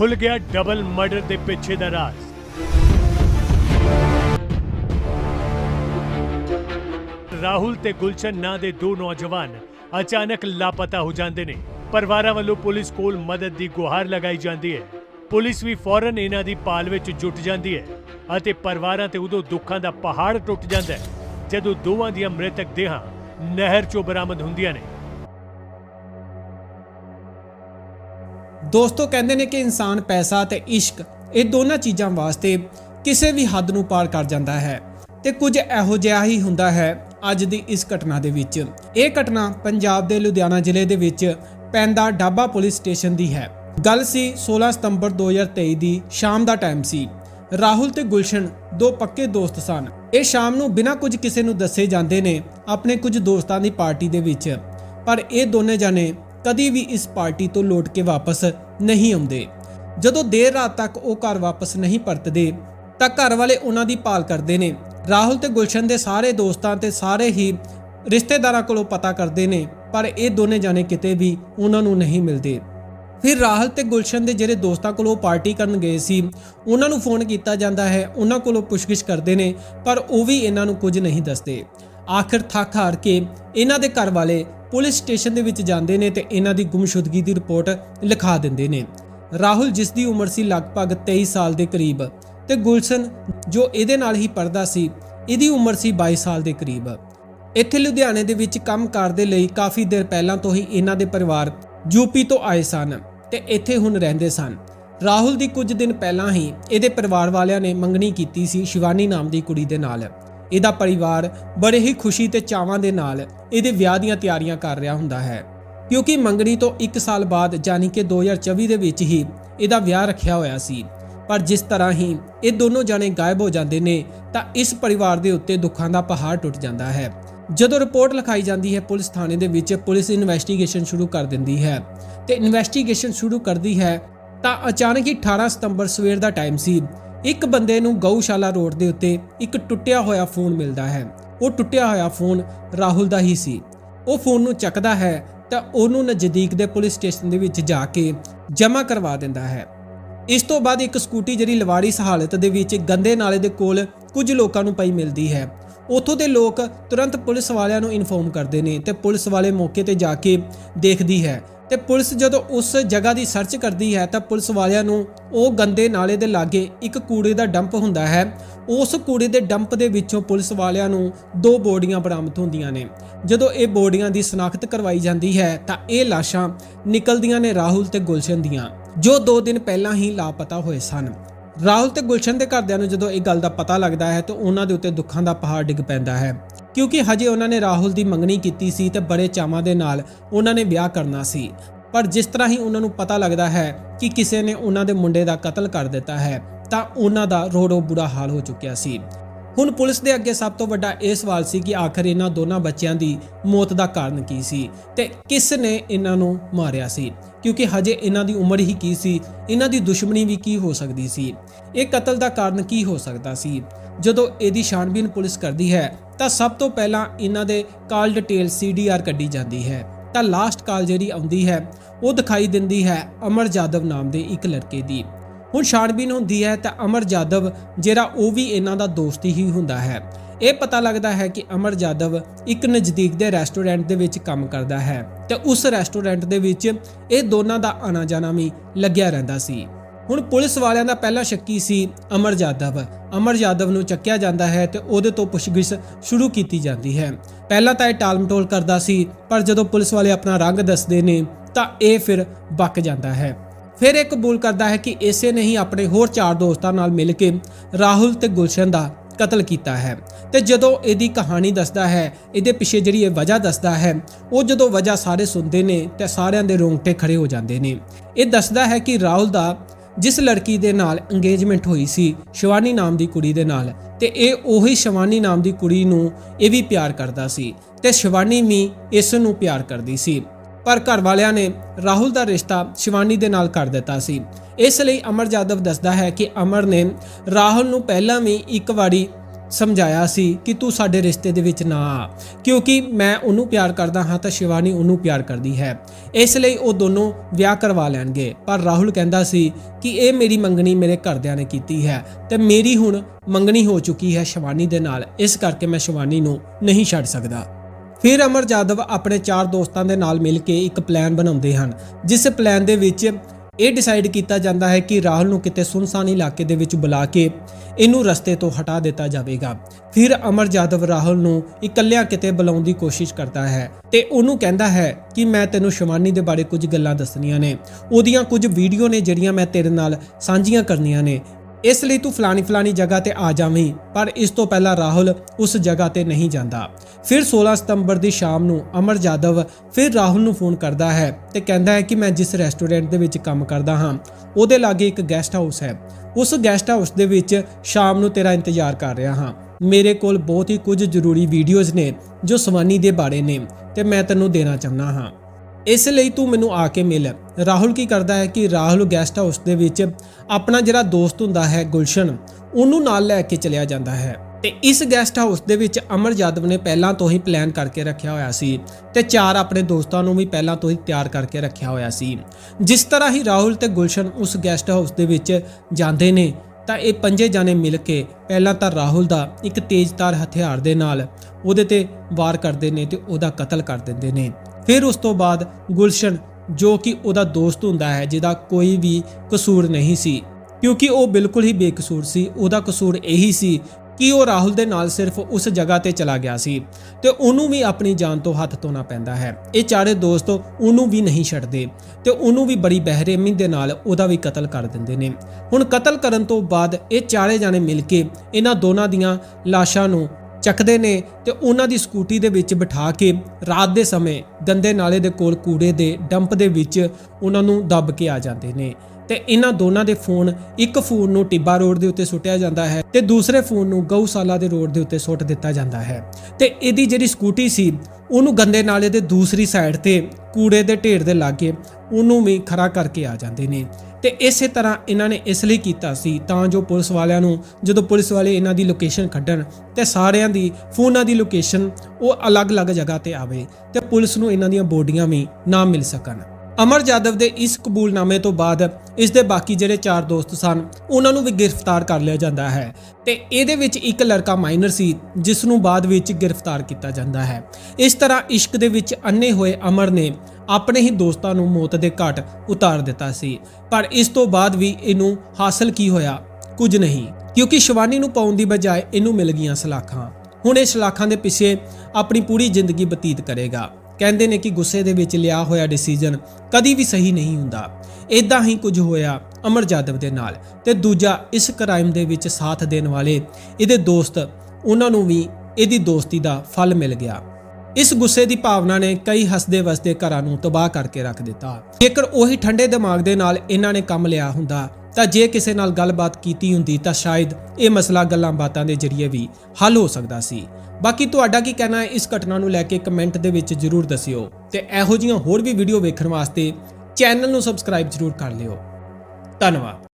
ਖੁੱਲ ਗਿਆ double murder ਦੇ ਪਿੱਛੇ ਦਾ ਰਾਜ਼। ਰਾਹੁਲ ਤੇ ਗੁਲਸ਼ਨ ਨਾਂ ਦੇ ਦੋ ਨੌਜਵਾਨ ਅਚਾਨਕ ਲਾਪਤਾ ਹੋ ਜਾਂਦੇ ਨੇ। ਪਰਿਵਾਰਾਂ ਵੱਲੋਂ ਪੁਲਿਸ ਕੋਲ ਮਦਦ ਦੀ ਗੁਹਾਰ ਲਗਾਈ ਜਾਂਦੀ ਹੈ। ਪੁਲਿਸ ਵੀ ਫੌਰਨ ਇਹਨਾਂ ਦੀ ਪਾਲ ਵਿੱਚ ਜੁਟ ਜਾਂਦੀ ਹੈ ਅਤੇ ਪਰਿਵਾਰਾਂ ਤੇ ਉਦੋਂ ਦੁੱਖਾਂ ਦਾ ਪਹਾੜ ਟੁੱਟ ਜਾਂਦਾ ਹੈ। ਜਦੋਂ ਦੋਵਾਂ ਦੀਆਂ ਮ੍ਰਿਤਕ ਦੇਹਾਂ ਨਹਿਰ ਚੋਂ ਬਰਾਮਦ ਹੁੰਦੀਆਂ ਨੇ। ਦੋਸਤੋ ਕਹਿੰਦੇ ਨੇ ਕਿ ਇਨਸਾਨ ਪੈਸਾ ਤੇ ਇਸ਼ਕ, ਇਹ ਦੋਨਾਂ ਚੀਜ਼ਾਂ ਵਾਸਤੇ ਕਿਸੇ ਵੀ ਹੱਦ ਨੂੰ ਪਾਰ ਕਰ ਜਾਂਦਾ ਹੈ ਤੇ ਕੁਝ ਇਹੋ ਜਿਹਾ ਹੀ ਹੁੰਦਾ ਹੈ ਅੱਜ ਦੀ ਇਸ ਘਟਨਾ ਦੇ ਵਿੱਚ। ਇਹ ਘਟਨਾ ਪੰਜਾਬ ਦੇ ਲੁਧਿਆਣਾ ਜ਼ਿਲ੍ਹੇ ਦੇ ਵਿੱਚ ਪੈਂਦਾ ਡਾਬਾ ਪੁਲਿਸ ਸਟੇਸ਼ਨ ਦੀ ਹੈ। ਗੱਲ ਸੀ 16 ਸਤੰਬਰ 2023 ਦੀ ਸ਼ਾਮ ਦਾ ਟਾਈਮ ਸੀ। ਰਾਹੁਲ ਤੇ ਗੁਲਸ਼ਨ ਦੋ ਪੱਕੇ ਦੋਸਤ ਸਨ। ਇਹ ਸ਼ਾਮ ਨੂੰ ਬਿਨਾਂ ਕੁਝ ਕਿਸੇ ਨੂੰ ਦੱਸੇ ਜਾਂਦੇ ਨੇ ਆਪਣੇ ਕੁਝ ਦੋਸਤਾਂ ਦੀ ਪਾਰਟੀ ਦੇ ਵਿੱਚ। ਪਰ ਇਹ ਦੋਨੇ ਜਾਣੇ ਕਦੀ ਵੀ ਇਸ ਪਾਰਟੀ ਤੋਂ ਲੌਟ ਕੇ ਵਾਪਸ ਨਹੀਂ ਆਉਂਦੇ। ਜਦੋਂ ਦੇਰ ਰਾਤ ਤੱਕ ਉਹ ਘਰ ਵਾਪਸ ਨਹੀਂ ਪਰਤਦੇ, ਤਾਂ ਘਰ ਵਾਲੇ ਉਹਨਾਂ ਦੀ ਭਾਲ ਕਰਦੇ ਨੇ। ਰਾਹੁਲ ਤੇ ਗੁਲਸ਼ਨ ਦੇ ਸਾਰੇ ਦੋਸਤਾਂ ਤੇ ਸਾਰੇ ਹੀ ਰਿਸ਼ਤੇਦਾਰਾਂ ਕੋਲੋਂ ਪਤਾ ਕਰਦੇ ਨੇ, ਪਰ ਇਹ ਦੋਨੇ ਜਾਣੇ ਕਿਤੇ ਵੀ ਉਹਨਾਂ ਨੂੰ ਨਹੀਂ ਮਿਲਦੇ। ਫਿਰ ਰਾਹੁਲ ਤੇ ਗੁਲਸ਼ਨ ਦੇ ਜਿਹੜੇ ਦੋਸਤਾਂ ਕੋਲੋਂ ਪਾਰਟੀ ਕਰਨ ਗਏ ਸੀ, ਉਹਨਾਂ ਨੂੰ ਫੋਨ ਕੀਤਾ ਜਾਂਦਾ ਹੈ, ਉਹਨਾਂ ਕੋਲੋਂ ਪੁੱਛਗਿੱਛ ਕਰਦੇ ਨੇ, ਪਰ ਉਹ ਵੀ ਇਹਨਾਂ ਨੂੰ ਕੁਝ ਨਹੀਂ ਦੱਸਦੇ। ਆਖਿਰ ਥੱਕ ਹਾਰ ਕੇ ਇਹਨਾਂ ਦੇ ਘਰ ਵਾਲੇ ਪੁਲਿਸ ਸਟੇਸ਼ਨ ਦੇ ਵਿੱਚ ਜਾਂਦੇ ਨੇ ਤੇ ਇਹਨਾਂ ਦੀ ਗੁੰਮਸ਼ੁਦਗੀ ਦੀ ਰਿਪੋਰਟ ਲਿਖਾ ਦਿੰਦੇ ਨੇ। ਰਾਹੁਲ, ਜਿਸ ਦੀ ਉਮਰ ਸੀ ਲਗਭਗ 23 ਸਾਲ ਦੇ ਕਰੀਬ ਤੇ ਗੁਲਸ਼ਨ, ਜੋ ਇਹਦੇ ਨਾਲ ਹੀ ਪੜਦਾ ਸੀ, ਇਹਦੀ ਉਮਰ ਸੀ 22 ਸਾਲ ਦੇ ਕਰੀਬ। ਇੱਥੇ ਲੁਧਿਆਣੇ ਦੇ ਵਿੱਚ ਕੰਮਕਾਰ ਦੇ ਲਈ ਕਾਫੀ ਦੇਰ ਪਹਿਲਾਂ ਤੋਂ ਹੀ ਇਹਨਾਂ ਦੇ ਪਰਿਵਾਰ ਯੂਪੀ ਤੋਂ ਆਏ ਸਨ ਤੇ ਇੱਥੇ ਹੁਣ ਰਹਿੰਦੇ ਸਨ। ਰਾਹੁਲ ਦੀ ਕੁਝ ਦਿਨ ਪਹਿਲਾਂ ਹੀ ਇਹਦੇ ਪਰਿਵਾਰ ਵਾਲਿਆਂ ਨੇ ਮੰਗਣੀ ਕੀਤੀ ਸੀ ਸ਼ਿਵਾਨੀ ਨਾਮ ਦੀ ਕੁੜੀ ਦੇ ਨਾਲ। ਇਹਦਾ ਪਰਿਵਾਰ ਬੜੇ ਹੀ ਖੁਸ਼ੀ ਤੇ ਚਾਵਾਂ ਦੇ ਨਾਲ ਇਹਦੇ ਵਿਆਹ ਦੀਆਂ ਤਿਆਰੀਆਂ ਕਰ ਰਿਹਾ ਹੁੰਦਾ ਹੈ। ਕਿਉਂਕਿ ਮੰਗਣੀ ਤੋਂ 1 ਸਾਲ ਬਾਅਦ ਯਾਨੀ ਕਿ 2024 ਦੇ ਵਿੱਚ ਹੀ ਇਹਦਾ ਵਿਆਹ ਰੱਖਿਆ ਹੋਇਆ ਸੀ। ਪਰ ਜਿਸ ਤਰ੍ਹਾਂ ਹੀ ਇਹ ਦੋਨੋਂ ਜਾਣੇ ਗਾਇਬ ਹੋ ਜਾਂਦੇ ਨੇ, ਤਾਂ ਇਸ ਪਰਿਵਾਰ ਦੇ ਉੱਤੇ ਦੁੱਖਾਂ ਦਾ ਪਹਾੜ ਟੁੱਟ ਜਾਂਦਾ ਹੈ। ਜਦੋਂ ਰਿਪੋਰਟ ਲਿਖਾਈ ਜਾਂਦੀ ਹੈ, ਪੁਲਿਸ ਥਾਣੇ ਦੇ ਵਿੱਚ ਪੁਲਿਸ ਇਨਵੈਸਟੀਗੇਸ਼ਨ ਸ਼ੁਰੂ ਕਰ ਦਿੰਦੀ ਹੈ। ਤੇ ਇਨਵੈਸਟੀਗੇਸ਼ਨ ਸ਼ੁਰੂ ਕਰਦੀ ਹੈ, ਤਾਂ ਅਚਾਨਕ ਹੀ 18 ਸਤੰਬਰ ਸਵੇਰ ਦਾ ਟਾਈਮ ਸੀ। ਇੱਕ ਬੰਦੇ ਨੂੰ ਗਊਸ਼ਾਲਾ ਰੋਡ ਦੇ ਉੱਤੇ ਇੱਕ ਟੁੱਟਿਆ ਹੋਇਆ ਫੋਨ ਮਿਲਦਾ ਹੈ। ਉਹ ਟੁੱਟਿਆ ਹੋਇਆ ਫੋਨ ਰਾਹੁਲ ਦਾ ਹੀ ਸੀ। ਉਹ ਫੋਨ ਨੂੰ ਚੱਕਦਾ ਹੈ ਤਾਂ ਉਹਨੂੰ ਨਜ਼ਦੀਕ ਦੇ ਪੁਲਿਸ ਸਟੇਸ਼ਨ ਦੇ ਵਿੱਚ ਜਾ ਕੇ ਜਮ੍ਹਾਂ ਕਰਵਾ ਦਿੰਦਾ ਹੈ। ਇਸ ਤੋਂ ਬਾਅਦ ਇੱਕ ਸਕੂਟੀ ਜਿਹੜੀ ਲਵਾਰਿਸ ਹਾਲਤ ਦੇ ਵਿੱਚ ਗੰਦੇ ਨਾਲੇ ਦੇ ਕੋਲ ਕੁਝ ਲੋਕਾਂ ਨੂੰ ਪਈ ਮਿਲਦੀ ਹੈ। ਉੱਥੋਂ ਦੇ ਲੋਕ ਤੁਰੰਤ ਪੁਲਿਸ ਵਾਲਿਆਂ ਨੂੰ ਇਨਫੋਰਮ ਕਰਦੇ ਨੇ ਤੇ ਪੁਲਿਸ ਵਾਲੇ ਮੌਕੇ ਤੇ ਜਾ ਕੇ ਦੇਖਦੀ ਹੈ ਤੇ ਪੁਲਿਸ ਜਦੋਂ ਉਸ ਜਗ੍ਹਾ ਦੀ ਸਰਚ ਕਰਦੀ ਹੈ ਤਾਂ ਪੁਲਿਸ ਵਾਲਿਆਂ ਨੂੰ ਉਹ ਗੰਦੇ ਨਾਲੇ ਦੇ ਲਾਗੇ ਇੱਕ ਕੂੜੇ ਦਾ ਡੰਪ ਹੁੰਦਾ ਹੈ। ਉਸ ਕੂੜੇ ਦੇ ਡੰਪ ਦੇ ਵਿੱਚੋਂ ਪੁਲਿਸ ਵਾਲਿਆਂ ਨੂੰ ਦੋ ਬੋਡੀਆਂ ਬਰਾਮਦ ਹੁੰਦੀਆਂ ਨੇ। ਜਦੋਂ ਇਹ ਬੋਡੀਆਂ ਦੀ ਸ਼ਨਾਖਤ ਕਰਵਾਈ ਜਾਂਦੀ ਹੈ ਤਾਂ ਇਹ ਲਾਸ਼ਾਂ ਨਿਕਲਦੀਆਂ ਨੇ ਰਾਹੁਲ ਤੇ ਗੁਲਸ਼ਨ ਦੀਆਂ, ਜੋ 2 ਦਿਨ ਪਹਿਲਾਂ ਹੀ ਲਾਪਤਾ ਹੋਏ ਸਨ। ਰਾਹੁਲ ਤੇ ਗੁਲਸ਼ਨ ਦੇ ਘਰਦਿਆਂ ਨੂੰ ਜਦੋਂ ਇਹ ਗੱਲ ਦਾ ਪਤਾ ਲੱਗਦਾ ਹੈ ਤਾਂ ਉਹਨਾਂ ਦੇ ਉੱਤੇ ਦੁੱਖਾਂ ਦਾ ਪਹਾੜ ਡਿੱਗ ਪੈਂਦਾ ਹੈ। ਕਿਉਂਕਿ ਹਜੇ ਉਹਨਾਂ ਨੇ ਰਾਹੁਲ ਦੀ ਮੰਗਣੀ ਕੀਤੀ ਸੀ ਤੇ ਬੜੇ ਚਾਵਾਂ ਦੇ ਨਾਲ ਉਹਨਾਂ ਨੇ ਵਿਆਹ ਕਰਨਾ ਸੀ। ਪਰ ਜਿਸ ਤਰ੍ਹਾਂ ਹੀ ਉਹਨਾਂ ਨੂੰ ਪਤਾ ਲੱਗਦਾ ਹੈ ਕਿ ਕਿਸੇ ਨੇ ਉਹਨਾਂ ਦੇ ਮੁੰਡੇ ਦਾ ਕਤਲ ਕਰ ਦਿੱਤਾ ਹੈ, ਤਾਂ ਉਹਨਾਂ ਦਾ ਰੋੜੋ ਬੁਰਾ ਹਾਲ ਹੋ ਚੁੱਕਿਆ ਸੀ। ਹੁਣ ਪੁਲਿਸ ਦੇ ਅੱਗੇ ਸਭ ਤੋਂ ਵੱਡਾ ਇਹ ਸਵਾਲ ਸੀ ਕਿ ਆਖਰ ਇਹਨਾਂ ਦੋਨਾਂ ਬੱਚਿਆਂ ਦੀ ਮੌਤ ਦਾ ਕਾਰਨ ਕੀ ਸੀ ਤੇ ਕਿਸ ਨੇ ਇਹਨਾਂ ਨੂੰ ਮਾਰਿਆ ਸੀ? ਕਿਉਂਕਿ ਹਜੇ ਇਹਨਾਂ ਦੀ ਉਮਰ ਹੀ ਕੀ ਸੀ? ਇਹਨਾਂ ਦੀ ਦੁਸ਼ਮਣੀ ਵੀ ਕੀ ਹੋ ਸਕਦੀ ਸੀ? ਇਹ ਕਤਲ ਦਾ ਕਾਰਨ ਕੀ ਹੋ ਸਕਦਾ ਸੀ? ਜਦੋਂ ਇਹਦੀ ਛਾਣਬੀਨ ਪੁਲਿਸ ਕਰਦੀ ਹੈ, ਤਾਂ ਸਭ ਤੋਂ ਪਹਿਲਾਂ ਇਹਨਾਂ ਦੇ ਕਾਲ ਡਿਟੇਲ ਸੀਡੀਆਰ ਕੱਢੀ ਜਾਂਦੀ ਹੈ। ਤਾਂ ਲਾਸਟ ਕਾਲ ਜਿਹੜੀ ਆਉਂਦੀ ਹੈ, ਉਹ ਦਿਖਾਈ ਦਿੰਦੀ ਹੈ ਅਮਰ ਜਾਦਵ ਨਾਮ ਦੇ ਇੱਕ ਲੜਕੇ ਦੀ। ਹੁਣ ਛਾਣਬੀਨ ਹੁੰਦੀ ਹੈ ਤਾਂ ਅਮਰ ਜਾਦਵ ਜਿਹੜਾ ਉਹ ਵੀ ਇਹਨਾਂ ਦਾ ਦੋਸਤ ਹੀ ਹੁੰਦਾ ਹੈ। ਇਹ ਪਤਾ ਲੱਗਦਾ ਹੈ ਕਿ ਅਮਰ ਜਾਦਵ ਇੱਕ ਨਜ਼ਦੀਕ ਦੇ ਰੈਸਟੋਰੈਂਟ ਦੇ ਵਿੱਚ ਕੰਮ ਕਰਦਾ ਹੈ ਤੇ ਉਸ ਰੈਸਟੋਰੈਂਟ ਦੇ ਵਿੱਚ ਇਹ ਦੋਨਾਂ ਦਾ ਆਣਾ ਜਾਣਾ ਵੀ ਲੱਗਿਆ ਰਹਿੰਦਾ ਸੀ। ਹੁਣ ਪੁਲਿਸ ਵਾਲਿਆਂ ਦਾ ਪਹਿਲਾ ਸ਼ੱਕੀ ਸੀ ਅਮਰ ਜਾਦਵ ਅਮਰ ਜਾਦਵ ਨੂੰ ਚੱਕਿਆ ਜਾਂਦਾ ਹੈ ਤੇ ਉਹਦੇ ਤੋਂ ਪੁੱਛਗਿੱਛ ਸ਼ੁਰੂ ਕੀਤੀ ਜਾਂਦੀ ਹੈ। ਪਹਿਲਾਂ ਤਾਂ ਇਹ ਟਾਲਮਟੋਲ ਕਰਦਾ ਸੀ, ਪਰ ਜਦੋਂ ਪੁਲਿਸ ਵਾਲੇ ਆਪਣਾ ਰੰਗ ਦੱਸਦੇ ਨੇ ਤਾਂ ਇਹ ਫਿਰ ਬੱਕ ਜਾਂਦਾ ਹੈ। ਫਿਰ ਇਹ ਕਬੂਲ ਕਰਦਾ ਹੈ ਕਿ ਇਸੇ ਨੇ ਹੀ ਆਪਣੇ ਹੋਰ ਚਾਰ ਦੋਸਤਾਂ ਨਾਲ ਮਿਲ ਕੇ ਰਾਹੁਲ ਤੇ ਗੁਲਸ਼ਨ ਦਾ ਕਤਲ ਕੀਤਾ ਹੈ। ਤੇ ਜਦੋਂ ਇਹਦੀ ਕਹਾਣੀ ਦੱਸਦਾ ਹੈ, ਇਹਦੇ ਪਿੱਛੇ ਜਿਹੜੀ ਇਹ ਵਜ੍ਹਾ ਦੱਸਦਾ ਹੈ, ਉਹ ਜਦੋਂ ਵਜ੍ਹਾ ਸਾਰੇ ਸੁਣਦੇ ਨੇ ਤੇ ਸਾਰਿਆਂ ਦੇ ਰੋਂਗਟੇ ਖੜੇ ਹੋ ਜਾਂਦੇ ਨੇ। ਇਹ ਦੱਸਦਾ ਹੈ ਕਿ ਰਾਹੁਲ ਦਾ ਜਿਸ ਲੜਕੀ ਦੇ ਨਾਲ ਇੰਗੇਜਮੈਂਟ ਹੋਈ ਸੀ, ਸ਼ਿਵਾਨੀ ਨਾਮ ਦੀ ਕੁੜੀ ਦੇ ਨਾਲ, ਤੇ ਇਹ ਉਹੀ ਸ਼ਿਵਾਨੀ ਨਾਮ ਦੀ ਕੁੜੀ ਨੂੰ ਇਹ ਵੀ ਪਿਆਰ ਕਰਦਾ ਸੀ ਤੇ ਸ਼ਿਵਾਨੀ ਵੀ ਇਸ ਨੂੰ ਪਿਆਰ ਕਰਦੀ ਸੀ। ਪਰ ਘਰ ਵਾਲਿਆਂ ਨੇ ਰਾਹੁਲ ਦਾ ਰਿਸ਼ਤਾ ਸ਼ਿਵਾਨੀ ਦੇ ਨਾਲ ਕਰ ਦਿੱਤਾ ਸੀ। ਇਸ ਲਈ ਅਮਰ ਜਾਦਵ ਦੱਸਦਾ ਹੈ ਕਿ ਅਮਰ ਨੇ ਰਾਹੁਲ ਨੂੰ ਪਹਿਲਾਂ ਵੀ ਇੱਕ ਵਾਰੀ ਸਮਝਾਇਆ ਸੀ ਕਿ ਤੂੰ ਸਾਡੇ ਰਿਸ਼ਤੇ ਦੇ ਵਿੱਚ ਨਾ ਆ। ਕਿਉਂਕਿ ਮੈਂ ਉਹਨੂੰ ਪਿਆਰ ਕਰਦਾ ਹਾਂ ਤਾਂ ਸ਼ਿਵਾਨੀ ਉਹਨੂੰ ਪਿਆਰ ਕਰਦੀ ਹੈ। ਇਸ ਲਈ ਉਹ ਦੋਨੋਂ ਵਿਆਹ ਕਰਵਾ ਲੈਣਗੇ। ਪਰ ਰਾਹੁਲ ਕਹਿੰਦਾ ਸੀ ਕਿ ਇਹ ਮੇਰੀ ਮੰਗਣੀ ਮੇਰੇ ਘਰਦਿਆਂ ਨੇ ਕੀਤੀ ਹੈ ਤੇ ਮੇਰੀ ਹੁਣ ਮੰਗਣੀ ਹੋ ਚੁੱਕੀ ਹੈ ਸ਼ਿਵਾਨੀ ਦੇ ਨਾਲ। ਇਸ ਕਰਕੇ ਮੈਂ ਸ਼ਿਵਾਨੀ ਨੂੰ ਨਹੀਂ ਛੱਡ ਸਕਦਾ। ਫਿਰ ਅਮਰ ਜਾਦਵ ਆਪਣੇ ਚਾਰ ਦੋਸਤਾਂ ਦੇ ਨਾਲ ਮਿਲ ਕੇ ਇੱਕ ਪਲਾਨ ਬਣਾਉਂਦੇ ਹਨ, ਜਿਸ ਪਲਾਨ ਦੇ ਵਿੱਚ ਇਹ ਡਿਸਾਈਡ ਕੀਤਾ ਜਾਂਦਾ ਹੈ ਕਿ ਰਾਹੁਲ ਨੂੰ ਕਿਤੇ ਸੁਨਸਾਨ ਇਲਾਕੇ ਦੇ ਵਿੱਚ ਬੁਲਾ ਕੇ ਇਹਨੂੰ ਰਸਤੇ ਤੋਂ ਹਟਾ ਦਿੱਤਾ ਜਾਵੇਗਾ। ਫਿਰ ਅਮਰ ਜਾਦਵ ਰਾਹੁਲ ਨੂੰ ਇਕੱਲਿਆਂ ਕਿਤੇ ਬੁਲਾਉਣ ਦੀ ਕੋਸ਼ਿਸ਼ ਕਰਦਾ ਹੈ ਤੇ ਉਹਨੂੰ ਕਹਿੰਦਾ ਹੈ ਕਿ ਮੈਂ ਤੈਨੂੰ ਸ਼ਿਵਾਨੀ ਦੇ ਬਾਰੇ ਕੁਝ ਗੱਲਾਂ ਦੱਸਣੀਆਂ ਨੇ, ਉਹਦੀਆਂ ਕੁਝ ਵੀਡੀਓ ਨੇ ਜਿਹੜੀਆਂ ਮੈਂ ਤੇਰੇ ਨਾਲ ਸਾਂਝੀਆਂ ਕਰਨੀਆਂ ਨੇ। ਇਸ ਲਈ ਤੂੰ ਫਲਾਣੀ ਫਲਾਣੀ ਜਗ੍ਹਾ ਤੇ ਆ ਜਾਵੀਂ, ਪਰ ਇਸ ਤੋਂ ਪਹਿਲਾਂ ਰਾਹੁਲ ਉਸ ਜਗ੍ਹਾ ਤੇ ਨਹੀਂ ਜਾਂਦਾ। ਫਿਰ 16 ਸਤੰਬਰ ਦੀ ਸ਼ਾਮ ਨੂੰ ਅਮਰ ਜਾਦਵ ਫਿਰ ਰਾਹੁਲ ਨੂੰ ਫੋਨ ਕਰਦਾ ਹੈ ਤੇ ਕਹਿੰਦਾ ਹੈ ਕਿ ਮੈਂ ਜਿਸ ਰੈਸਟੋਰੈਂਟ ਦੇ ਵਿੱਚ ਕੰਮ ਕਰਦਾ ਹਾਂ, ਉਹਦੇ ਲਾਗੇ ਇੱਕ ਗੈਸਟ ਹਾਊਸ ਹੈ। ਉਸ ਗੈਸਟ ਹਾਊਸ ਦੇ ਵਿੱਚ ਸ਼ਾਮ ਨੂੰ ਤੇਰਾ ਇੰਤਜ਼ਾਰ ਕਰ ਰਿਹਾ ਹਾਂ। ਮੇਰੇ ਕੋਲ ਬਹੁਤ ਹੀ ਕੁਝ ਜ਼ਰੂਰੀ ਵੀਡੀਓਜ਼ ਨੇ ਜੋ ਸਵਾਨੀ ਦੇ ਬਾਰੇ ਨੇ ਤੇ ਮੈਂ ਤੈਨੂੰ ਦੇਣਾ ਚਾਹੁੰਦਾ ਹਾਂ। ਇਸ ਲਈ ਤੂੰ ਮੈਨੂੰ ਆ ਕੇ ਮਿਲ। ਰਾਹੁਲ ਕੀ ਕਰਦਾ ਹੈ ਕਿ ਰਾਹੁਲ ਗੈਸਟ ਹਾਊਸ ਦੇ ਵਿੱਚ ਆਪਣਾ ਜਿਹੜਾ ਦੋਸਤ ਹੁੰਦਾ ਹੈ ਗੁਲਸ਼ਨ, ਉਹਨੂੰ ਨਾਲ ਲੈ ਕੇ ਚਲਿਆ ਜਾਂਦਾ ਹੈ। ਤੇ ਇਸ ਗੈਸਟ ਹਾਊਸ ਦੇ ਵਿੱਚ ਅਮਰ ਯਾਦਵ ਨੇ ਪਹਿਲਾਂ ਤੋਂ ਹੀ ਪਲਾਨ ਕਰਕੇ ਰੱਖਿਆ ਹੋਇਆ ਸੀ ਤੇ ਚਾਰ ਆਪਣੇ ਦੋਸਤਾਂ ਨੂੰ ਵੀ ਪਹਿਲਾਂ ਤੋਂ ਹੀ ਤਿਆਰ ਕਰਕੇ ਰੱਖਿਆ ਹੋਇਆ ਸੀ। ਜਿਸ ਤਰ੍ਹਾਂ ਹੀ ਰਾਹੁਲ ਤੇ ਗੁਲਸ਼ਨ ਉਸ ਗੈਸਟ ਹਾਊਸ ਦੇ ਵਿੱਚ ਜਾਂਦੇ ਨੇ, ਤਾਂ ਇਹ ਪੰਜੇ ਜਾਣੇ ਮਿਲ ਕੇ ਪਹਿਲਾਂ ਤਾਂ ਰਾਹੁਲ ਦਾ ਇੱਕ ਤੇਜ਼ਧਾਰ ਹਥਿਆਰ ਦੇ ਨਾਲ ਉਹਦੇ ਤੇ ਵਾਰ ਕਰਦੇ ਨੇ ਤੇ ਉਹਦਾ ਕਤਲ ਕਰ ਦਿੰਦੇ ਨੇ। ਫਿਰ ਉਸ ਤੋਂ ਬਾਅਦ ਗੁਲਸ਼ਨ, ਜੋ ਕਿ ਉਹਦਾ ਦੋਸਤ ਹੁੰਦਾ ਹੈ, ਜਿਹਦਾ ਕੋਈ ਵੀ ਕਸੂਰ ਨਹੀਂ ਸੀ, ਕਿਉਂਕਿ ਉਹ ਬਿਲਕੁਲ ਹੀ ਬੇਕਸੂਰ ਸੀ, ਉਹਦਾ ਕਸੂਰ ਇਹੀ ਸੀ ਕਿ ਉਹ ਰਾਹੁਲ ਦੇ ਨਾਲ ਸਿਰਫ ਉਸ ਜਗ੍ਹਾ ਤੇ ਚਲਾ ਗਿਆ ਸੀ ਤੇ ਉਹਨੂੰ ਵੀ ਆਪਣੀ ਜਾਨ ਤੋਂ ਹੱਥ ਧੋਣਾ ਪੈਂਦਾ ਹੈ। ਇਹ ਚਾਰੇ ਦੋਸਤ ਉਹਨੂੰ ਵੀ ਨਹੀਂ ਛੱਡਦੇ ਤੇ ਉਹਨੂੰ ਵੀ ਬੜੀ ਬਹਿਰੇਮੀ ਦੇ ਨਾਲ ਉਹਦਾ ਵੀ ਕਤਲ ਕਰ ਦਿੰਦੇ ਨੇ। ਹੁਣ ਕਤਲ ਕਰਨ ਤੋਂ ਬਾਅਦ ਇਹ ਚਾਰੇ ਜਾਣੇ ਮਿਲ ਕੇ ਇਹਨਾਂ ਦੋਨਾਂ ਦੀਆਂ ਲਾਸ਼ਾਂ ਨੂੰ ਚੱਕਦੇ ਨੇ ਤੇ ਉਹਨਾਂ ਦੀ ਸਕੂਟੀ ਦੇ ਵਿੱਚ ਬਿਠਾ ਕੇ ਰਾਤ ਦੇ ਸਮੇਂ ਗੰਦੇ ਨਾਲੇ ਦੇ ਕੋਲ ਕੂੜੇ ਦੇ ਡੰਪ ਦੇ ਵਿੱਚ ਉਹਨਾਂ ਨੂੰ ਦੱਬ ਕੇ ਆ ਜਾਂਦੇ ਨੇ। ਤੇ ਇਹਨਾਂ ਦੋਨਾਂ ਦੇ ਫੋਨ ਇੱਕ ਫੋਨ ਨੂੰ ਟਿੱਬਾ ਰੋਡ ਦੇ ਉੱਤੇ ਸੁੱਟਿਆ ਜਾਂਦਾ ਹੈ ਤੇ ਦੂਸਰੇ ਫੋਨ ਨੂੰ ਗਊਸ਼ਾਲਾ ਦੇ ਰੋਡ ਦੇ ਉੱਤੇ ਸੁੱਟ ਦਿੱਤਾ ਜਾਂਦਾ ਹੈ। ਤੇ ਇਹਦੀ ਜਿਹੜੀ ਸਕੂਟੀ ਸੀ, ਉਹਨੂੰ ਗੰਦੇ ਨਾਲੇ ਦੇ ਦੂਸਰੀ ਸਾਈਡ ਤੇ ਕੂੜੇ ਦੇ ਢੇਰ ਦੇ ਲਾਗੇ ਉਹਨੂੰ ਵੀ ਖਰਾ ਕਰਕੇ ਆ ਜਾਂਦੇ ਨੇ। ਤੇ ਇਸੇ ਤਰ੍ਹਾਂ ਇਹਨਾਂ ਨੇ ਇਸ ਲਈ ਕੀਤਾ ਸੀ ਤਾਂ ਜੋ ਪੁਲਿਸ ਵਾਲਿਆਂ ਨੂੰ, ਜਦੋਂ ਪੁਲਿਸ ਵਾਲੇ ਇਹਨਾਂ ਦੀ ਲੋਕੇਸ਼ਨ ਕੱਢਣ ਤੇ ਸਾਰਿਆਂ ਦੀ, ਫੋਨਾਂ ਦੀ ਲੋਕੇਸ਼ਨ ਉਹ ਅਲੱਗ-ਅਲੱਗ ਜਗ੍ਹਾ ਤੇ ਆਵੇ ਤੇ ਪੁਲਿਸ ਨੂੰ ਇਹਨਾਂ ਦੀਆਂ ਬੋਡੀਆਂ ਵੀ ਨਾ ਮਿਲ ਸਕਣ। ਅਮਰ ਜਾਦਵ ਦੇ ਇਸ ਕਬੂਲਨਾਮੇ ਤੋਂ ਬਾਅਦ ਇਸ ਦੇ ਬਾਕੀ ਜਿਹੜੇ ਚਾਰ ਦੋਸਤ ਸਨ, ਉਹਨਾਂ ਨੂੰ ਵੀ ਗ੍ਰਿਫਤਾਰ ਕਰ ਲਿਆ ਜਾਂਦਾ ਹੈ ਤੇ ਇਹਦੇ ਵਿੱਚ ਇੱਕ ਲੜਕਾ ਮਾਈਨਰ ਸੀ, ਜਿਸ ਨੂੰ ਬਾਅਦ ਵਿੱਚ ਗ੍ਰਿਫਤਾਰ ਕੀਤਾ ਜਾਂਦਾ ਹੈ। ਇਸ ਤਰ੍ਹਾਂ ਇਸ਼ਕ ਦੇ ਵਿੱਚ ਅੰਨੇ ਹੋਏ ਅਮਰ ਨੇ ਆਪਣੇ ਹੀ ਦੋਸਤਾਂ ਨੂੰ ਮੌਤ ਦੇ ਘਾਟ ਉਤਾਰ ਦਿੱਤਾ ਸੀ। ਪਰ ਇਸ ਤੋਂ ਬਾਅਦ ਵੀ ਇਹਨੂੰ ਹਾਸਲ ਕੀ ਹੋਇਆ? ਕੁਝ ਨਹੀਂ, ਕਿਉਂਕਿ ਸ਼ਿਵਾਨੀ ਨੂੰ ਪਾਉਣ ਦੀ ਬਜਾਏ ਇਹਨੂੰ ਮਿਲ ਗਈਆਂ ਸਲਾਖਾਂ। ਹੁਣ ਇਹ ਸਲਾਖਾਂ ਦੇ ਪਿੱਛੇ ਆਪਣੀ ਪੂਰੀ ਜ਼ਿੰਦਗੀ ਬਤੀਤ ਕਰੇਗਾ। ਕਹਿੰਦੇ ਨੇ ਕਿ ਗੁੱਸੇ ਦੇ ਵਿੱਚ ਲਿਆ ਹੋਇਆ ਡਿਸੀਜਨ ਕਦੀ ਵੀ ਸਹੀ ਨਹੀਂ ਹੁੰਦਾ। ਇਦਾਂ ਹੀ ਕੁਝ ਹੋਇਆ ਅਮਰ ਜਾਦਵ ਦੇ ਨਾਲ ਤੇ ਦੂਜਾ ਇਸ ਕ੍ਰਾਈਮ ਦੇ ਵਿੱਚ ਸਾਥ ਦੇਣ ਵਾਲੇ ਇਹਦੇ ਦੋਸਤ, ਉਹਨਾਂ ਨੂੰ ਵੀ ਇਹਦੀ ਦੋਸਤੀ ਦਾ ਫਲ ਮਿਲ ਗਿਆ। ਇਸ ਗੁੱਸੇ ਦੀ ਭਾਵਨਾ ਨੇ ਕਈ ਹੱਸਦੇ ਵਸਦੇ ਘਰਾਂ ਨੂੰ ਤਬਾਹ ਕਰਕੇ ਰੱਖ ਦਿੱਤਾ। ਜੇਕਰ ਉਹੀ ਠੰਡੇ ਦਿਮਾਗ ਦੇ ਨਾਲ ਇਹਨਾਂ ਨੇ ਕੰਮ ਲਿਆ ਹੁੰਦਾ ਤਾਂ ਜੇ ਕਿਸੇ ਨਾਲ ਗੱਲਬਾਤ ਕੀਤੀ ਹੁੰਦੀ ਤਾਂ ਸ਼ਾਇਦ ਇਹ ਮਸਲਾ ਗੱਲਾਂ ਬਾਤਾਂ ਦੇ ਜ਼ਰੀਏ ਵੀ ਹੱਲ ਹੋ ਸਕਦਾ ਸੀ। ਬਾਕੀ ਤੁਹਾਡਾ ਕੀ ਕਹਿਣਾ ਹੈ? ਇਸ ਘਟਨਾ ਨੂੰ ਲੈ ਕੇ ਕਮੈਂਟ ਦੇ ਵਿੱਚ ਜਰੂਰ ਦੱਸਿਓ ਤੇ ਇਹੋ ਜਿਹੀਆਂ ਹੋਰ ਵੀ ਵੀਡੀਓ ਵੇਖਣ ਵਾਸਤੇ ਚੈਨਲ ਨੂੰ ਸਬਸਕ੍ਰਾਈਬ ਜਰੂਰ ਕਰ ਲਿਓ। ਧੰਨਵਾਦ।